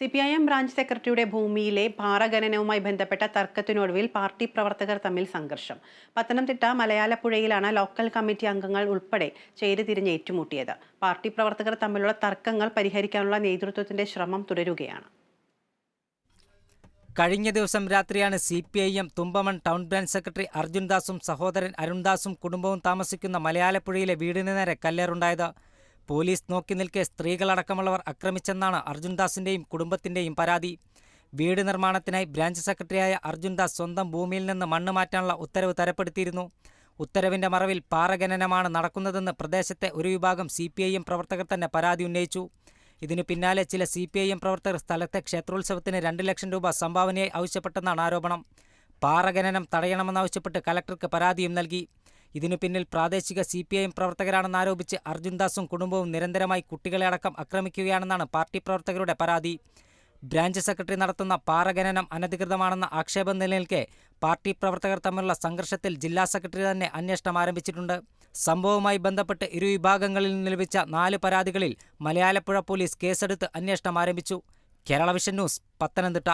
C P I M branch സെക്രട്ടറിയുടെ ഭൂമിയിലെ പാറഖനനവുമായി ബന്ധപ്പെട്ട തർക്കത്തിനൊടുവിൽ പാർട്ടി പ്രവർത്തകർ തമ്മിൽ സംഘർഷം. പത്തനംതിട്ട മലയാലപ്പുഴയിലാണ് ലോക്കൽ കമ്മിറ്റി അംഗങ്ങൾ ഉൾപ്പെടെ ചേരിതിരിഞ്ഞ് ഏറ്റുമുട്ടിയത്. പാർട്ടി പ്രവർത്തകർ തമ്മിലുള്ള തർക്കങ്ങൾ പരിഹരിക്കാനുള്ള നേതൃത്വത്തിന്റെ ശ്രമം തുടരുകയാണ്. കഴിഞ്ഞ ദിവസം രാത്രിയാണ് C P I M Thumpamon town branch secretary അർജുൻദാസും സഹോദരൻ അരുൺദാസും കുടുംബവും താമസിക്കുന്ന മലയാലപ്പുഴയിലെ വീടിന് നേരെ കല്ലേറുണ്ടായത്. പോലീസ് നോക്കി നിൽക്കെ സ്ത്രീകളടക്കമുള്ളവർ ആക്രമിച്ചെന്നാണ് അർജുൻദാസിന്റെയും കുടുംബത്തിന്റെയും പരാതി. വീട് നിർമ്മാണത്തിനായി ബ്രാഞ്ച് സെക്രട്ടറിയായ അർജുൻദാസ് സ്വന്തം ഭൂമിയിൽ നിന്ന് മണ്ണ് മാറ്റാനുള്ള ഉത്തരവ് തരപ്പെടുത്തിയിരുന്നു. ഉത്തരവിന്റെ മറവിൽ പാറഖനനമാണ് നടക്കുന്നതെന്ന് പ്രദേശത്തെ ഒരു വിഭാഗം സി പ്രവർത്തകർ തന്നെ പരാതി ഉന്നയിച്ചു. ഇതിനു പിന്നാലെ ചില സി പി ഐ എം പ്രവർത്തകർ സ്ഥലത്തെ ക്ഷേത്രോത്സവത്തിന് രണ്ട് ലക്ഷം രൂപ സംഭാവനയായി ആവശ്യപ്പെട്ടെന്നാണ് ആരോപണം. പാറഖനനം തടയണമെന്നാവശ്യപ്പെട്ട് കലക്ടർക്ക് പരാതിയും നൽകി. ഇതിനു പിന്നിൽ പ്രാദേശിക സി പി ഐ എം പ്രവർത്തകരാണെന്നാരോപിച്ച് അർജുൻദാസും കുടുംബവും നിരന്തരമായി കുട്ടികളെ അടക്കം ആക്രമിക്കുകയാണെന്നാണ് പാർട്ടി പ്രവർത്തകരുടെ പരാതി. ബ്രാഞ്ച് സെക്രട്ടറി നടത്തുന്ന പാറഖനനം അനധികൃതമാണെന്ന ആക്ഷേപം നിലനിൽക്കെ പാർട്ടി പ്രവർത്തകർ തമ്മിലുള്ള സംഘർഷത്തിൽ ജില്ലാ സെക്രട്ടറി തന്നെ അന്വേഷണം ആരംഭിച്ചിട്ടുണ്ട്. സംഭവവുമായി ബന്ധപ്പെട്ട് ഇരു വിഭാഗങ്ങളിൽ നിന്ന് ലഭിച്ച നാല് പരാതികളിൽ മലയാലപ്പുഴ പോലീസ് കേസെടുത്ത് അന്വേഷണം ആരംഭിച്ചു. Kerala vision news Pathanamthitta.